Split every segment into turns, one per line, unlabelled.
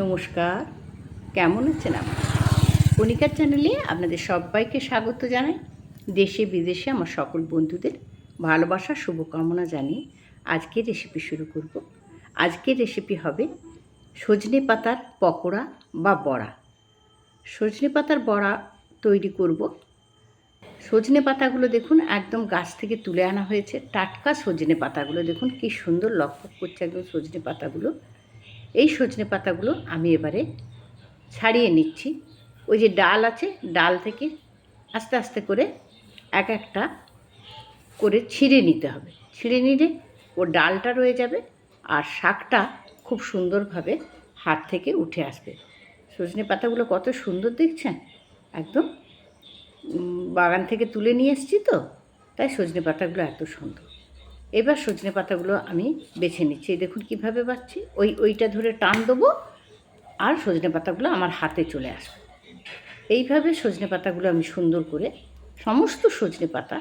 নমস্কার, কেমন আছেন আপনারা কণিকার চ্যানেলে আপনাদের সবাইকে স্বাগত জানাই। দেশে বিদেশে আমার সকল বন্ধুদের ভালোবাসা শুভকামনা জানিয়ে আজকের রেসিপি শুরু করব। আজকের রেসিপি হবে সজনে পাতার পকোড়া বা বড়া। সজনে পাতার বড়া তৈরি করব। সজনে পাতাগুলো দেখুন, একদম গাছ থেকে তুলে আনা হয়েছে। টাটকা সজনে পাতাগুলো দেখুন, কি সুন্দর লক্ষ্য করছে একদম সজনে পাতাগুলো। এই সজনে পাতাগুলো আমি এবারে ছাড়িয়ে নিচ্ছি। ওই যে ডাল আছে, ডাল থেকে আস্তে আস্তে করে এক একটা করে ছিঁড়ে নিতে হবে। ছিঁড়ে নিলে ও ডালটা রয়ে যাবে আর শাকটা খুব সুন্দরভাবে হাত থেকে উঠে আসবে। সজনে পাতাগুলো কত সুন্দর দেখছেন? একদম বাগান থেকে তুলে নিয়ে এসেছি তো, তাই সজনে পাতাগুলো এত সুন্দর। এবার সজনে পাতাগুলো আমি বেছে নিচ্ছি। দেখুন কীভাবে বাচ্ছি ওই, ওইটা ধরে টান দেবো আর সজনে পাতাগুলো আমার হাতে চলে আসবে। এইভাবে সজনে পাতাগুলো আমি সুন্দর করে সমস্ত সজনে পাতা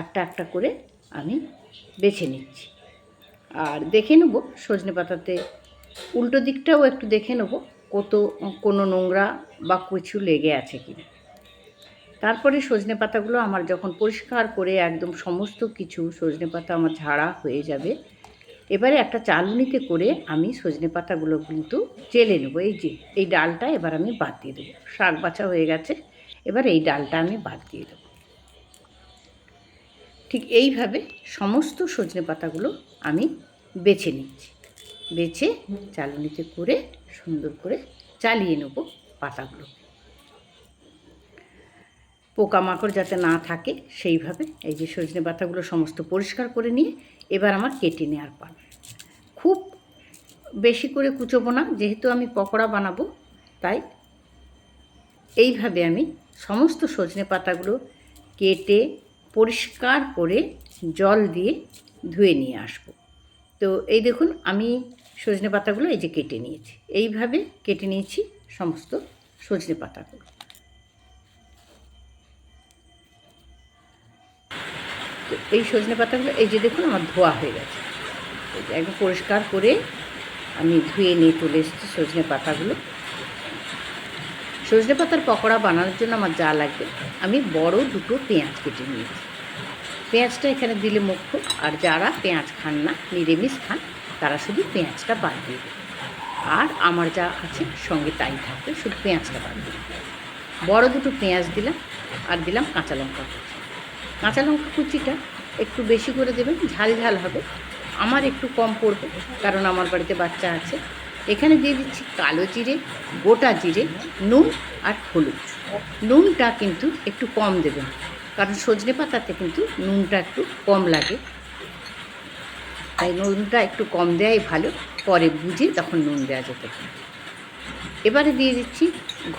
একটা একটা করে আমি বেছে নিচ্ছি। আর দেখে নেব সজনে পাতাতে উল্টো দিকটাও একটু দেখে নেব কত, কোনো নোংরা বা কিছু লেগে আছে কিনা। তারপরে সজনে পাতাগুলো আমার যখন পরিষ্কার করে একদম সমস্ত কিছু সজনে পাতা আমার ঝাড়া হয়ে যাবে, এবারে একটা চালনিতে করে আমি সজনে পাতাগুলো কিন্তু চেলে নেব। এই যে, এই ডালটা এবার আমি বাদ দিয়ে দেবো। শাক বাছা হয়ে গেছে, এবার এই ডালটা আমি বাদ দিয়ে দেবো। ঠিক এইভাবে সমস্ত সজনে পাতাগুলো আমি বেছে নিচ্ছি। বেছে চালনিতে করে সুন্দর করে চালিয়ে নেব পাতাগুলো পোকামাকড় যাতে না থাকে, সেইভাবে এই যে সজনে পাতাগুলো সমস্ত পরিষ্কার করে নিয়ে এবার আমার কেটে নেওয়ার পাল। খুব বেশি করে কুচোবো না, যেহেতু আমি পকোড়া বানাবো, তাই এইভাবে আমি সমস্ত সজনে পাতাগুলো কেটে পরিষ্কার করে জল দিয়ে ধুয়ে নিয়ে আসব। তো এই দেখুন, আমি সজনে পাতাগুলো এই যে কেটে নিয়েছি। এইভাবে কেটে নিয়েছি সমস্ত সজনে পাতাগুলো। এই সজনে পাতাগুলো, এই যে দেখুন আমার ধোয়া হয়ে গেছে। একদম পরিষ্কার করে আমি ধুয়ে নিয়ে চলে এসেছি সজনে পাতাগুলো। সজনে পাতার পকোড়া বানানোর জন্য আমার যা লাগবে, আমি বড় দুটো পেঁয়াজ কেটে নিয়েছি। পেঁয়াজটা এখানে দিলে মুখ্য, আর যারা পেঁয়াজ খান না, নিরামিষ খান, তারা শুধু পেঁয়াজটা বাদ দিয়ে আর আমার যা আছে সঙ্গে তাই থাকবে, শুধু পেঁয়াজটা বাদ দিয়ে। বড় দুটো পেঁয়াজ দিলাম, আর দিলাম কাঁচা লঙ্কা কুচি লঙ্কা কুচিটা একটু বেশি করে দেবেন, ঝাল ঝাল হবে। আমার একটু কম পড়বে, কারণ আমার বাড়িতে বাচ্চা আছে। এখানে দিয়ে দিচ্ছি কালো জিরে, গোটা জিরে, নুন আর হলুদ। নুনটা কিন্তু একটু কম দেবেন, কারণ সজনে পাতাতে কিন্তু নুনটা একটু কম লাগে। তাই নুনটা একটু কম দেওয়াই ভালো, পরে বুঝে তখন নুন দেওয়া যেতে পারে এবারে দিয়ে দিচ্ছি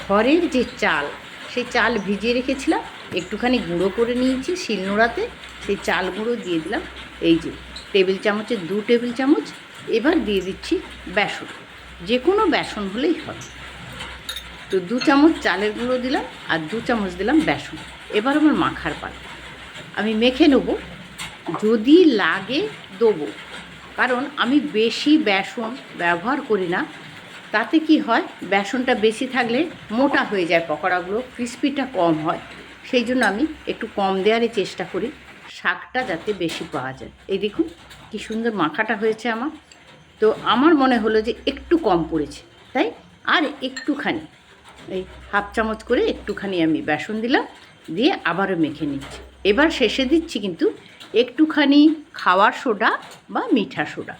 ঘরের যে চাল, সেই চাল ভিজিয়ে রেখেছিলাম। একটুখানি গুঁড়ো করে নিয়েছি শিলনোড়াতে, সেই চাল গুঁড়ো দিয়ে দিলাম। এই যে, টেবিল চামচের দু টেবিল চামচ, এবার দিয়ে দিচ্ছি বেসন। যে কোনো বেসন হলেই হবে। তো দু চামচ চালের গুঁড়ো দিলাম আর দু চামচ দিলাম বেসন। এবার আমার মাখার পাল। আমি মেখে নেব। যদি লাগে, দেবো। কারণ আমি বেশি বেসন ব্যবহার করি না। তাতে কি হয়? বেসনটা বেশি থাকলে মোটা হয়ে যায় পকোড়াগুলো, ক্রিস্পিটা কম হয়। সেই জন্য আমি একটু কম দেওয়ারই চেষ্টা করি, শাকটা যাতে বেশি পাওয়া যায়। এই দেখুন, কি সুন্দর মাখাটা হয়েছে আমার। তো আমার মনে হলো যে একটু কম পড়েছে, তাই? আর একটুখানি, এই হাফ চামচ করে একটুখানি আমি বেসন দিলাম, দিয়ে আবারও মেখে নিচ্ছি। এবার শেষে দিচ্ছি কিন্তু একটুখানি খাওয়ার সোডা বা মিঠা সোডা।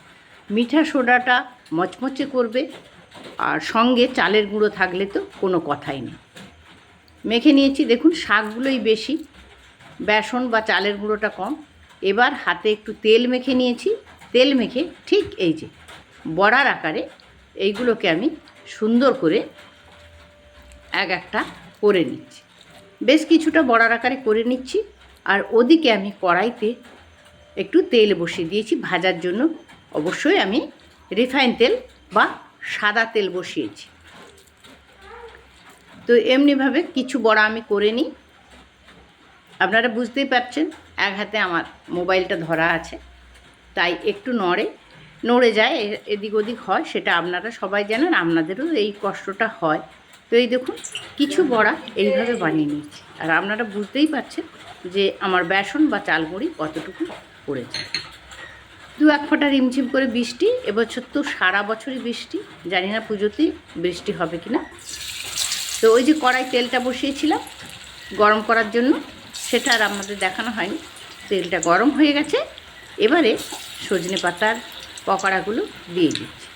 মিঠা সোডাটা মচমচে করবে, আর সঙ্গে চালের গুঁড়ো থাকলে তো কোনো কথাই নেই। মেখে নিয়েছি। দেখুন, শাকগুলোই বেশি। বেসন বা চালের গুঁড়োটা কম। এবার হাতে একটু তেল মেখে নিয়েছি। তেল মেখে ঠিক এই যে বড়ার আকারে এইগুলোকে আমি সুন্দর করে এক একটা করে নিচ্ছি। বেশ কিছুটা বড়ার আকারে করে নিচ্ছি। আর ওদিকে আমি কড়াইতে একটু তেল বসিয়ে দিয়েছি। ভাজার জন্য অবশ্যই আমি রিফাইন তেল বা সাদা তেল বসিয়েছি। তো এমনিভাবে কিছু বড়া আমি করে নিই। আপনারা বুঝতেই পারছেন, এক হাতে আমার মোবাইলটা ধরা আছে, তাই একটু নড়ে। নড়ে যায় এদিক ওদিক হয়, সেটা আপনারা সবাই জানেন, আপনাদেরও এই কষ্টটা হয়। তো এই দেখুন, কিছু বড়া এইভাবে বানিয়ে নিয়েছি। আর আপনারা বুঝতেই পারছেন যে আমার বেসন বা চালগুড়ি কতটুকু পড়েছে। দু এক ফোঁটা রিমঝিম করে বৃষ্টি, এবছর তো সারা বছরই বৃষ্টি, জানি না পুজোতেই বৃষ্টি হবে কি না তো ওই যে কড়াই তেলটা বসিয়েছিলাম গরম করার জন্য, সেটা আর আমাদের দেখানো হয়নি। তেলটা গরম হয়ে গেছে, এবারে সজনে পাতার পকোড়াগুলো দিয়ে দিচ্ছি।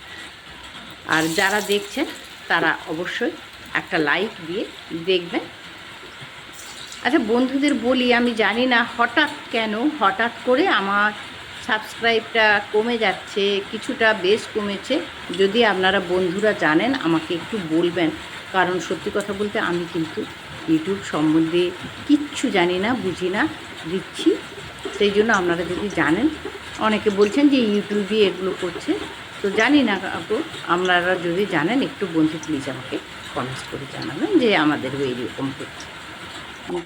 আর যারা দেখছেন, তারা অবশ্যই একটা লাইক দিয়ে দেখবেন। আচ্ছা বন্ধুদের বলি, আমি জানি না হঠাৎ কেন, হঠাৎ করে আমার সাবস্ক্রাইবটা কমে যাচ্ছে, কিছুটা বেশ কমেছে। যদি আপনারা বন্ধুরা জানেন, আমাকে একটু বলবেন। কারণ সত্যি কথা বলতে আমি কিন্তু ইউটিউব সম্বন্ধে কিচ্ছু জানি না, বুঝি না, দিচ্ছি। সেই জন্য আপনারা যদি জানেন, অনেকে বলছেন যে ইউটিউবে এগুলো করছে। তো জানি না আপু, আপনারা যদি জানেন, একটু বন্ধু প্লিজ আমাকে কমেন্টস করে জানাবেন যে আমাদেরও এইরকম করছে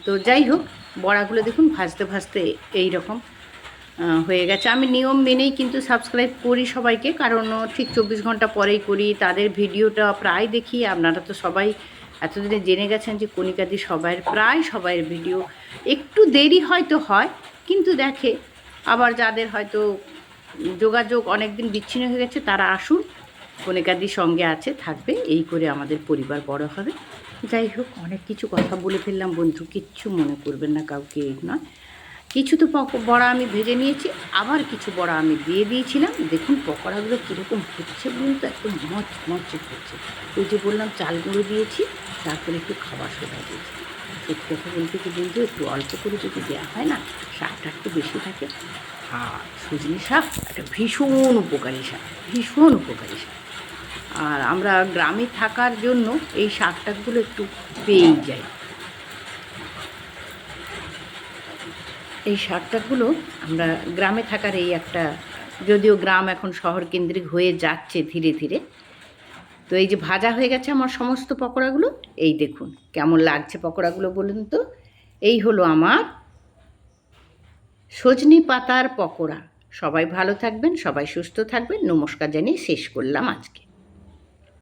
তো যাই হোক, বড়াগুলো দেখুন, ভাজতে ভাজতে এই রকম হয়ে গেছে। আমি নিয়ম মেনেই কিন্তু সাবস্ক্রাইব করি সবাইকে, কারণ ঠিক চব্বিশ ঘণ্টা পরেই করি। তাদের ভিডিওটা প্রায় দেখি। আপনারা তো সবাই এতদিনে জেনে গেছেন যে কণিকাদি সবাইয়ের, প্রায় সবাইয়ের ভিডিও। একটু দেরি হয়তো হয়, কিন্তু দেখে। আবার যাদের হয়তো যোগাযোগ অনেক দিন বিচ্ছিন্ন হয়ে গেছে, তারা আসুন। কণিকাদির সঙ্গে আছে, থাকবে। এই করে আমাদের পরিবার বড় হবে। যাই হোক, অনেক কিছু কথা বলে ফেললাম বন্ধু, কিচ্ছু মনে করবেন না কাউকে, এই নয়। কিছু তো পক- বড়া আমি ভেজে নিয়েছি, আবার কিছু বড়া আমি দিয়ে দিয়েছিলাম। দেখুন পকোড়াগুলো কীরকম হচ্ছে বলুন তো, একদম মচ মচে হচ্ছে। ওই যে বললাম চাল গুঁড়ো দিয়েছি, তারপরে একটু খাবার সোডা দিয়েছি। সত্যি কথা বলতে কি বন্ধু, একটু অল্প করে যদি দেওয়া হয় না শাকটা একটু বেশি থাকে। আর সজনে শাক, একটা ভীষণ উপকারী শাক, ভীষণ উপকারী শাক। আর আমরা গ্রামে থাকার জন্য এই শাক টাকগুলো একটু পেয়েই যাই। এই শাক আমরা গ্রামে থাকার এই একটা, যদিও গ্রাম এখন শহর কেন্দ্রিক হয়ে যাচ্ছে ধীরে ধীরে। তো এই যে ভাজা হয়ে গেছে আমার সমস্ত পকোড়াগুলো, এই দেখুন কেমন লাগছে পকোড়াগুলো বলুন তো। এই হলো আমার সজনি পাতার পকোড়া। সবাই ভালো থাকবেন, সবাই সুস্থ থাকবেন। নমস্কার জানিয়ে শেষ করলাম আজকে।